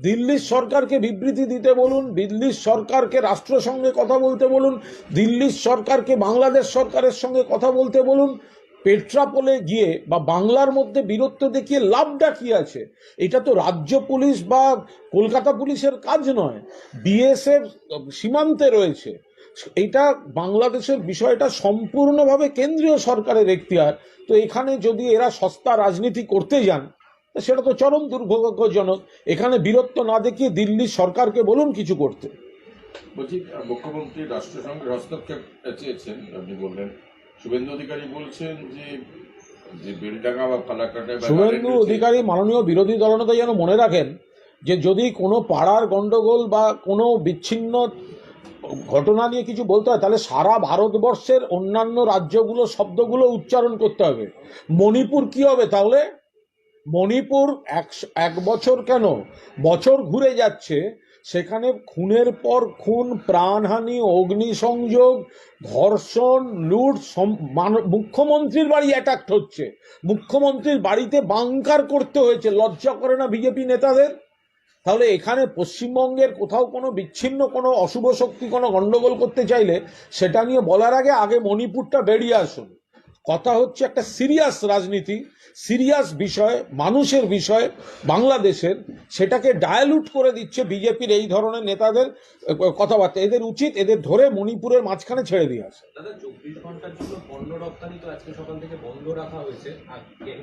দিল্লির সরকারকে বিবৃতি দিতে বলুন, দিল্লির সরকারকে রাষ্ট্রের সঙ্গে কথা বলতে বলুন, দিল্লির সরকারকে বাংলাদেশ সরকারের সঙ্গে কথা বলতে বলুন, পেট্রাপোলে গিয়ে বা বাংলার মধ্যে বীরত্ব দেখিয়ে লাভটা কি আছে? এটা তো রাজ্য পুলিশ বা কলকাতা পুলিশের কাজ নয়, বিএসএফ সীমান্তে রয়েছে। এটা বাংলাদেশের বিষয়টা সম্পূর্ণভাবে কেন্দ্রীয় সরকারের এখতিয়ার। তো এখানে যদি এরা সস্তা রাজনীতি করতে যান সেটা তো চরম দুর্ভাগ্যজনক। এখানে বীরত্ব না দেখিয়ে দিল্লির সরকারকে বলুন কিছু করতে। বলছি মুখ্যমন্ত্রী রাষ্ট্রসংঘের হস্তক্ষেপ চেয়েছেন আপনি বললেন। শুভেন্দু অধিকারী বলছেন যে শুভেন্দু অধিকারী মাননীয় বিরোধী দলনেতা যেন মনে রাখেন যে যদি কোনো পাড়ার গন্ডগোল বা কোনো বিচ্ছিন্ন ঘটনা নিয়ে কিছু বলতে হয় তাহলে সারা ভারতবর্ষের অন্যান্য রাজ্যগুলো শব্দগুলো উচ্চারণ করতে হবে। মণিপুর কি হবে তাহলে? মণিপুর একশো এক বছর কেন? বছর ঘুরে যাচ্ছে, সেখানে খুনের পর খুন, প্রাণহানি, অগ্নিসংযোগ, ধর্ষণ, লুট মুখ্যমন্ত্রীর বাড়ি অ্যাটাক হচ্ছে। মুখ্যমন্ত্রীর বাড়িতে বাংকার করতে হয়েছে, লজ্জা করে না বিজেপি নেতাদের? তাহলে এখানে পশ্চিমবঙ্গের কোথাও কোনো বিচ্ছিন্ন, কোনো অশুভ শক্তি, কোনো গণ্ডগোল করতে চাইলে, সেটা নিয়ে বলার আগে আগে মণিপুরটা বেরিয়ে আসুন। কথা হচ্ছে একটা সিরিয়াস রাজনীতি সিরিয়াস বিষয় মানুষের বিষয় বাংলাদেশের। সেটাকে ডায়ালুট করে দিচ্ছে বিজেপির এই ধরনের নেতাদের কথাবার্তা। এদের উচিত এদের ধরে মণিপুরের মাঝখানে ছেড়ে দিয়ে আসে দাদা চব্বিশ ঘণ্টার জন্য পণ্য রপ্তানি তো আজকে সকাল থেকে বন্ধ রাখা হয়েছে।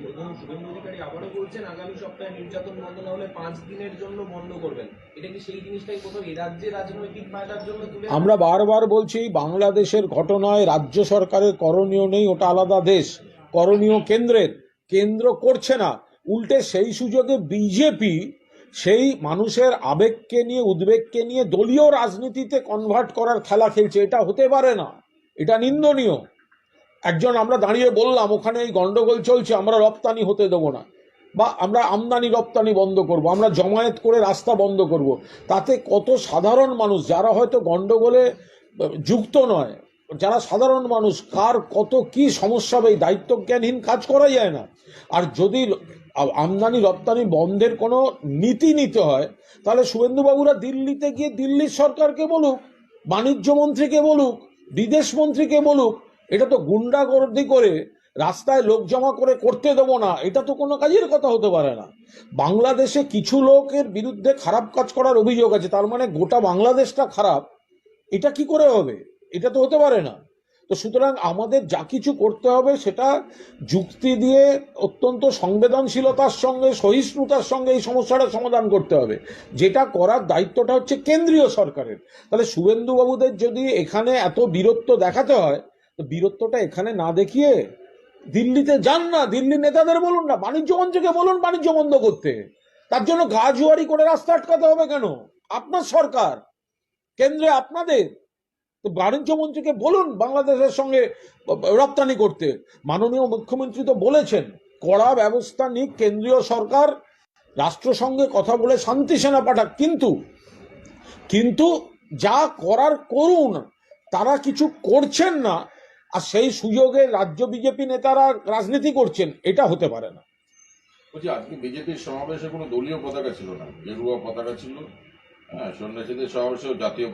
এবং শুভেন্দু অধিকারী আবারও বলছেন আগামী সপ্তাহে নির্যাতন বন্ধ না হলে পাঁচ দিনের জন্য বন্ধ করবেন। এটা কি সেই জিনিসটাই কোথাও এ রাজ্যে রাজনৈতিক ফায়দার জন্য আমরা বারবার বলছি বাংলাদেশের ঘটনায় রাজ্য সরকারের করণীয় নেই ওটা আলাদা দেশ করণীয় কেন্দ্রের কেন্দ্র করছে না। উল্টে সেই সুযোগে বিজেপি সেই মানুষের আবেগকে নিয়ে, উদ্বেগকে নিয়ে দলীয় রাজনীতিতে কনভার্ট করার খেলা খেলছে। এটা হতে পারে না। এটা নিন্দনীয়। একজন আমরা দাঁড়িয়ে বললাম, ওখানে এই গন্ডগোল চলছে, আমরা রপ্তানি হতে দেবো না। বা, আমরা আমদানি রপ্তানি বন্ধ করব, আমরা জমায়েত করে রাস্তা বন্ধ করব। তাতে কত সাধারণ মানুষ, যারা হয়তো গন্ডগোলে যুক্ত নয় যারা সাধারণ মানুষ, কার কত কি সমস্যা হবে, এই দায়িত্বজ্ঞানহীন কাজ করা যায় না। আর যদি আমদানি, রপ্তানি বন্ধের কোনো নীতি নিতে হয়, তাহলে শুভেন্দুবাবুরা দিল্লিতে গিয়ে দিল্লির সরকারকে বলুক, বাণিজ্য মন্ত্রীকে বলুক, বিদেশ মন্ত্রীকে বলুক, এটা তো গুন্ডাগর্দি করে রাস্তায় লোক জমা করে করতে দেবো না, এটা তো কোনো কাজের কথা হতে পারে না। বাংলাদেশে কিছু লোকের বিরুদ্ধে খারাপ কাজ করার অভিযোগ আছে, তার মানে গোটা বাংলাদেশটা খারাপ, এটা কি করে হবে? এটা তো হতে পারে না। তো সুতরাং আমাদের যা কিছু করতে হবে সেটা যুক্তি দিয়ে অত্যন্ত সংবেদনশীলতার সঙ্গে, সহিষ্ণুতার সঙ্গে এই সমস্যাটা সমাধান করতে হবে। যেটা করার দায়িত্বটা হচ্ছে কেন্দ্রীয় সরকারের। তাহলে শুভেন্দুবাবুদের যদি এখানে এত বীরত্ব দেখাতে হয়, তো বীরত্বটা এখানে না দেখিয়ে দিল্লিতে যান না। দিল্লির নেতাদের বলুন না, বাণিজ্য মন্ত্রীকে বলুন বাণিজ্য বন্ধ করতে। তার জন্য গা জুয়ারি করে রাস্তা আটকাতে হবে কেন? আপনার সরকার, কেন্দ্রে আপনাদের। তো বাণিজ্য মন্ত্রীকে বলুন বাংলাদেশের সঙ্গে রপ্তানি করতে। মাননীয় মুখ্যমন্ত্রী তো বলেছেন, কড়া ব্যবস্থা নিক কেন্দ্রীয় সরকার, রাষ্ট্রসংঘে কথা বলে শান্তি সেনা পাঠাক, কিন্তু কিন্তু যা করার করুন, তারা কিছু করছেন না, আর সেই সুযোগে রাজ্য বিজেপি নেতারা রাজনীতি করছেন, এটা হতে পারে না। বলছি, আজকে বিজেপির সমাবেশে কোনো দলীয় পতাকা ছিল না, গেরুয়া পতাকা ছিল?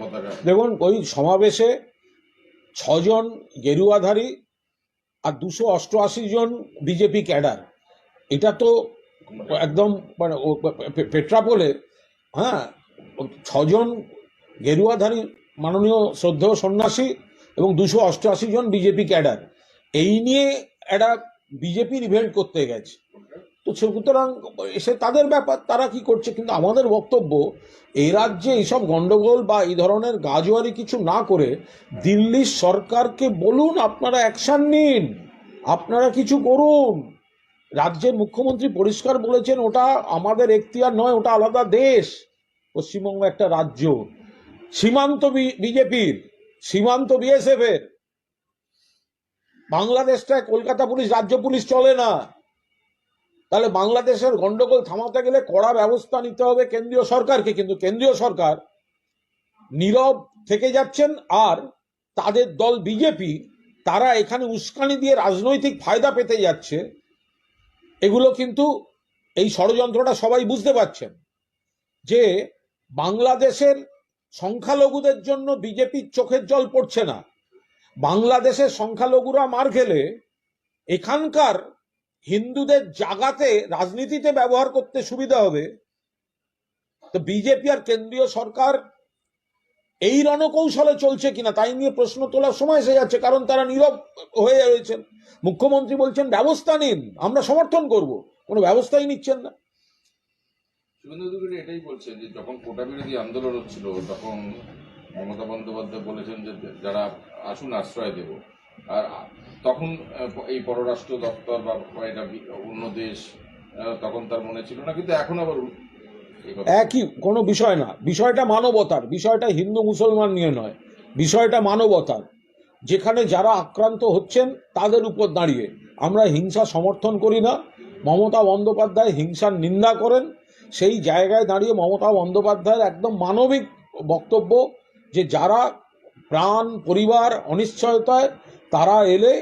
পতাকা। দেখুন, ওই সমাবেশে ছজন গেরুয়াধারী আর দুশো অষ্টআশি জন বিজেপি ক্যাডার। এটা তো একদম মানে পেট্রাপোলে হ্যাঁ ছজন গেরুয়াধারী মাননীয় শ্রদ্ধেয় সন্ন্যাসী এবং দুশো অষ্টআশি জন বিজেপি ক্যাডার। এই নিয়ে একটা বিজেপির ইভেন্ট করতে গেছে। তো সুতরাং এসে তাদের ব্যাপার, তারা কি করছে? কিন্তু আমাদের বক্তব্য, এই রাজ্যে এইসব গন্ডগোল বা এই ধরনের গাজোয়ারি কিছু না করে দিল্লির সরকারকে বলুন, আপনারা অ্যাকশন নিন, আপনারা কিছু করুন। রাজ্যের মুখ্যমন্ত্রী পরিষ্কার বলেছেন, ওটা আমাদের এখতিয়ার নয়, ওটা আলাদা দেশ। পশ্চিমবঙ্গ একটা রাজ্য। সীমান্ত বিজেপির, সীমান্ত বিএসএফ এর বাংলাদেশটায় কলকাতা পুলিশ, রাজ্য পুলিশ চলে না। তাহলে বাংলাদেশের গন্ডগোল থামাতে গেলে কড়া ব্যবস্থা নিতে হবে কেন্দ্রীয় সরকারকে, কিন্তু কেন্দ্রীয় সরকার নীরব থেকে যাচ্ছেন আর তাদের দল বিজেপি, তারা এখানে উস্কানি দিয়ে রাজনৈতিক ফায়দা পেতে যাচ্ছে, এগুলো কিন্তু এই ষড়যন্ত্রটা সবাই বুঝতে পারছেন যে বাংলাদেশের সংখ্যালঘুদের জন্য বিজেপির চোখের জল পড়ছে না। বাংলাদেশের সংখ্যালঘুরা মার খেলে এখানকার হিন্দুদের জাগাতে রাজনীতিতে ব্যবহার করতে সুবিধা হবে, তো বিজেপি আর কেন্দ্রীয় সরকার এই রণকৌশলে চলছে কিনা তাই নিয়ে প্রশ্ন তোলার সময় এসে যাচ্ছে, কারণ তারা নীরব হয়ে রয়েছেন। মুখ্যমন্ত্রী বলছেন, ব্যবস্থা নিন, আমরা সমর্থন করব। কোনো ব্যবস্থাই নিচ্ছেন না। এটাই বলছেন যে যখন কোটা বিরোধী আন্দোলন হচ্ছিল, তখন মমতা বন্দ্যোপাধ্যায় বলেছেন যে যারা আসুন, আশ্রয় দেব। আর তখন এই পররাষ্ট্র দপ্তর বা এটা অন্য দেশ তখন তার মনে ছিল না, কিন্তু এখন আবার একই, কোনো বিষয় না। বিষয়টা মানবতার, বিষয়টা হিন্দু মুসলমান নিয়ে নয়। বিষয়টা মানবতার। যেখানে যারা আক্রান্ত হচ্ছেন, তাদের উপর দাঁড়িয়ে। আমরা হিংসা সমর্থন করি না। মমতা বন্দ্যোপাধ্যায় হিংসার নিন্দা করেন। সেই জায়গায় দাঁড়িয়ে মমতা বন্দ্যোপাধ্যায়ের একদম মানবিক বক্তব্য যে যারা প্রাণ, পরিবার, অনিশ্চয়তায় তারা এলে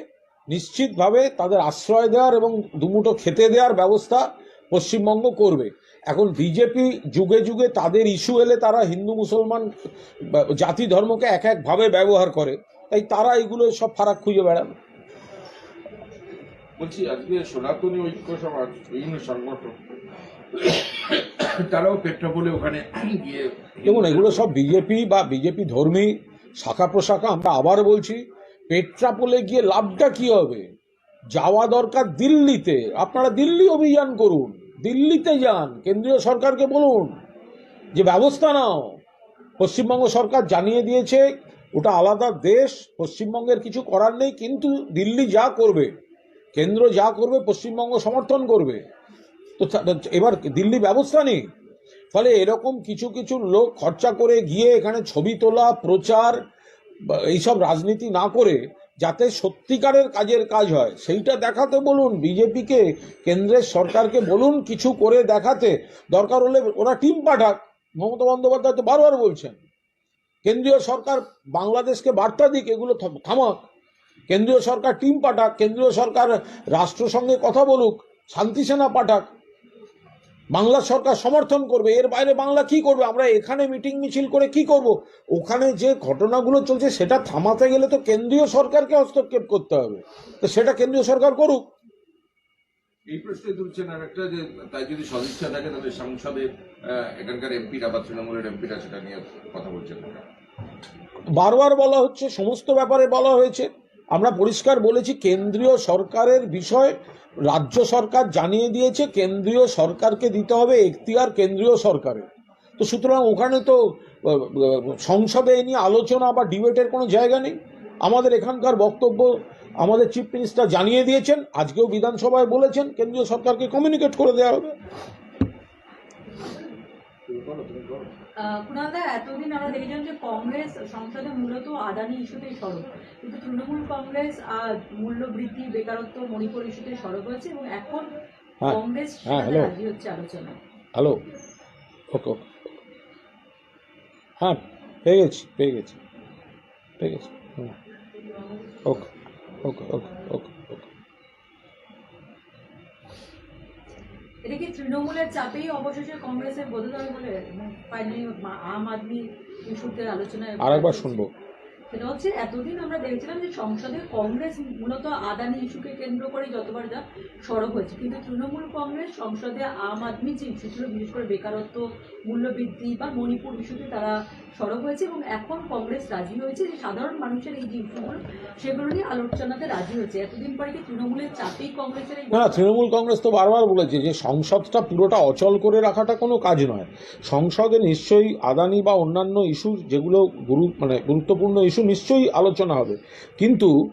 নিশ্চিতভাবে তাদের আশ্রয় দেওয়ার এবং দুমুটো খেতে দেওয়ার ব্যবস্থা পশ্চিমবঙ্গ করবে। এখন বিজেপি যুগে যুগে তাদের ইস্যু এলে তারা হিন্দু মুসলমান জাতি ধর্মকে এক একভাবে ব্যবহার করে। তাই তারা এগুলো সব ফারাক খুঁজে বেড়ান। বলছি আজকে সনাতনী ঐক্য সমাজ বিভিন্ন সংগঠন তারাও পেট্রাপোলে ওখানে গিয়ে দেখুন এগুলো সব বিজেপি বা বিজেপি ধর্মী শাখা প্রশাখা আমরা আবার বলছি পেট্রাপোলে গিয়ে লাভটা কি হবে? যাওয়া দরকার দিল্লিতে। আপনারা দিল্লি অভিযান করুন। দিল্লিতে যান। কেন্দ্রীয় সরকারকে বলুন যে, ব্যবস্থা নাও। পশ্চিমবঙ্গ সরকার জানিয়ে দিয়েছে, ওটা আলাদা দেশ, পশ্চিমবঙ্গের কিছু করার নেই, কিন্তু দিল্লি যা করবে, কেন্দ্র যা করবে, পশ্চিমবঙ্গ সমর্থন করবে। তো এবার দিল্লি ব্যবস্থা নেই। ফলে এরকম কিছু কিছু লোক খরচা করে গিয়ে এখানে ছবি তোলা, প্রচার এইসব রাজনীতি না করে যাতে সত্যিকারের কাজের কাজ হয়, সেইটা দেখাতে বলুন, বিজেপিকে, কেন্দ্রের সরকারকে বলুন, কিছু করে দেখাতে। দরকার হলে ওরা টিম পাঠাক। মমতা বন্দ্যোপাধ্যায় তো বারবার বলছেন, কেন্দ্রীয় সরকার বাংলাদেশকে বার্তা দিক, এগুলো থামাক। কেন্দ্রীয় সরকার টিম পাঠাক, কেন্দ্রীয় সরকার রাষ্ট্রসংঘে কথা বলুক, শান্তি সেনা পাঠাক। বাংলা সরকার সমর্থন করবে এর বাইরে বাংলা কি করবে? আমরা এখানে মিটিং মিছিল করে কি করব? ওখানে যে ঘটনাগুলো চলছে সেটা থামাতে গেলে তো কেন্দ্রীয় সরকারকে হস্তক্ষেপ করতে হবে। তো সেটা কেন্দ্রীয় সরকার করুক। এই প্রশ্নে তুলছেন আর একটা যে তাই যদি সদিচ্ছা থাকে তাহলে সংসদে এখানকার এমপিরা বা তৃণমূলের এমপিরা সেটা নিয়ে কথা বলছেন বারবার বলা হচ্ছে সমস্ত ব্যাপারে বলা হয়েছে। আমরা পরিষ্কার বলেছি, কেন্দ্রীয় সরকারের বিষয় রাজ্য সরকার জানিয়ে দিয়েছে, কেন্দ্রীয় সরকারকে দিতে হবে এখতিয়ার কেন্দ্রীয় সরকারের। তো সুতরাং ওখানে তো সংসদে এ নিয়ে আলোচনা বা ডিবেটের কোনো জায়গা নেই। আমাদের এখানকার বক্তব্য আমাদের চিফ মিনিস্টার জানিয়ে দিয়েছেন, আজকেও বিধানসভায় বলেছেন, কেন্দ্রীয় সরকারকে কমিউনিকেট করে দেওয়া হবে। কুণালদা এতদিন আমরা দেখেছিলাম যে কংগ্রেস সংসদে মূলত আদানি ইস্যুতেই সরব। কিন্তু তৃণমূল কংগ্রেস আহ, মূল্য বেকারত্ব মণিপুর ইস্যুতে সরব হয়েছে এবং এখন হ্যাঁ, কংগ্রেস হ্যাঁ, সেখানে hello. রাজি হচ্ছে আলোচনা হ্যালো। ওকে হ্যাঁ পেয়ে গেছি পেয়ে গেছি পেয়ে গেছি। ওকে ওকে ওকে ওকে। এটা কি তৃণমূলের চাপেই অবশেষে কংগ্রেসের বদল বলে ফাইনালি আম আদমি ইস্যুতে আলোচনায় আরেকবার শুনব। সেটা হচ্ছে এতদিন আমরা দেখছিলাম যে সংসদে কংগ্রেস মূলত আদানি ইস্যুকে কেন্দ্র করে যতবার যা সরব হয়েছে। কিন্তু তৃণমূল কংগ্রেস, সংসদে আম আদমি যে ইস্যু ছিল, বিশেষ করে বেকারত্ব, মূল্যবৃদ্ধি বা মণিপুর ইস্যুতে তারা সরব হয়েছে এবং এখন কংগ্রেস রাজি হয়েছে যে সাধারণ মানুষের এই যে ইস্যুগুলো, সেগুলো নিয়ে আলোচনাতে রাজি হয়েছে। এতদিন পরে কি তৃণমূলের চাপেই কংগ্রেসের না, তৃণমূল কংগ্রেস তো বারবার বলেছে যে সংসদটা পুরোটা অচল করে রাখাটা কোনো কাজ নয়। সংসদে নিশ্চয়ই আদানি বা অন্যান্য ইস্যু যেগুলো গুরু মানে গুরুত্বপূর্ণ ইস্যু নিশ্চয়ই আলোচনা হবে। কিন্তু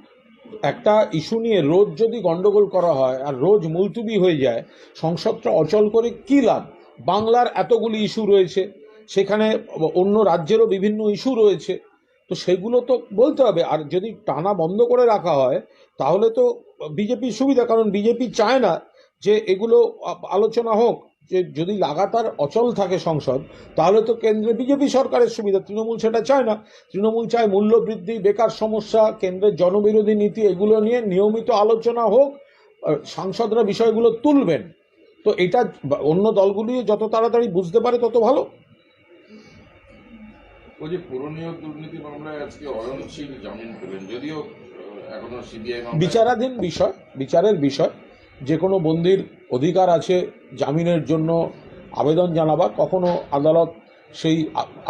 একটা ইস্যু নিয়ে রোজ যদি গন্ডগোল করা হয় আর রোজ মুলতুবি হয়ে যায়, সংসদটা অচল করে কী লাভ? বাংলার এতগুলি ইস্যু রয়েছে, সেখানে অন্য রাজ্যেরও বিভিন্ন ইস্যু রয়েছে। তো সেগুলো তো বলতে হবে। আর যদি টানা বন্ধ করে রাখা হয়, তাহলে তো বিজেপির সুবিধা। কারণ বিজেপি চায় না যে এগুলো আলোচনা হোক। যে যদি লাগাতার অচল থাকে সংসদ তাহলে তো কেন্দ্রে বিজেপি সরকারের সুবিধা। তৃণমূল সেটা চায় না। তৃণমূল চায় মূল্য বৃদ্ধি বেকার সমস্যা কেন্দ্রের জনবিরোধী নীতি এগুলো নিয়ে নিয়মিত আলোচনা হোক সাংসদরা বিষয়গুলো তুলবেন। তো এটা অন্য দলগুলি যত তাড়াতাড়ি বুঝতে পারে তত ভালো। ওই যে পুরনীয় দুর্নীতি মামলায় আজকে অয়নশীল জামিন পেলেন যদিও এখনও সিবিআই বিচারাধীন বিষয় বিচারের বিষয় যে কোনো বন্দির অধিকার আছে জামিনের জন্য আবেদন জানাবার কখনো আদালত সেই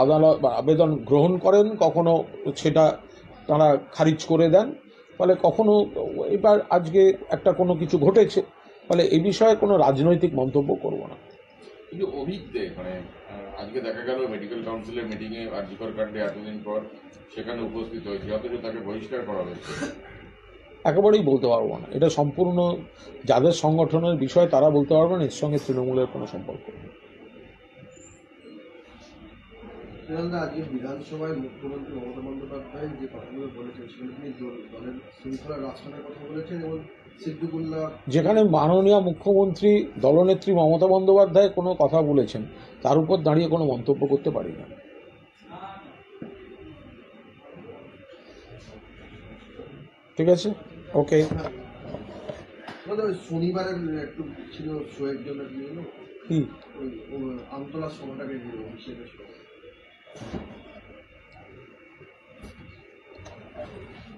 আদালত আবেদন গ্রহণ করেন, কখনো সেটা তারা খারিজ করে দেন। ফলে কখনো এবার আজকে একটা কোনো কিছু ঘটেছে, ফলে এই বিষয়ে কোনো রাজনৈতিক মন্তব্য করব না। কিন্তু অভিক দে মানে আজকে দেখা গেল মেডিকেল কাউন্সিলের মিটিংয়ে আরজিকর কাণ্ডে এতদিন পর সেখানে উপস্থিত হয়েছে, অথচ তাকে বহিষ্কার করা হয়েছে। একেবারেই বলতে পারব না। এটা সম্পূর্ণ যাদের সংগঠনের বিষয় তারা বলতে পারবে না এর সঙ্গে তৃণমূলের কোনো সম্পর্ক নেই। আজকে বিধানসভায় মুখ্যমন্ত্রী মমতা বন্দ্যোপাধ্যায় যে কথাগুলো বলেছেন সেগুলো তিনি দলের শৃঙ্খলা রাষ্ট্রের কথা বলেছেন? এবং সিদ্দিকুল্লাহ যেখানে মাননীয় মুখ্যমন্ত্রী দলনেত্রী মমতা বন্দ্যোপাধ্যায় কোনো কথা বলেছেন তার উপর দাঁড়িয়ে কোনো মন্তব্য করতে পারি না। ঠিক আছে? ওকে শনিবারের একটু ছিল শোয়ের জন্য কি আমতলা সময়টাকে সেটা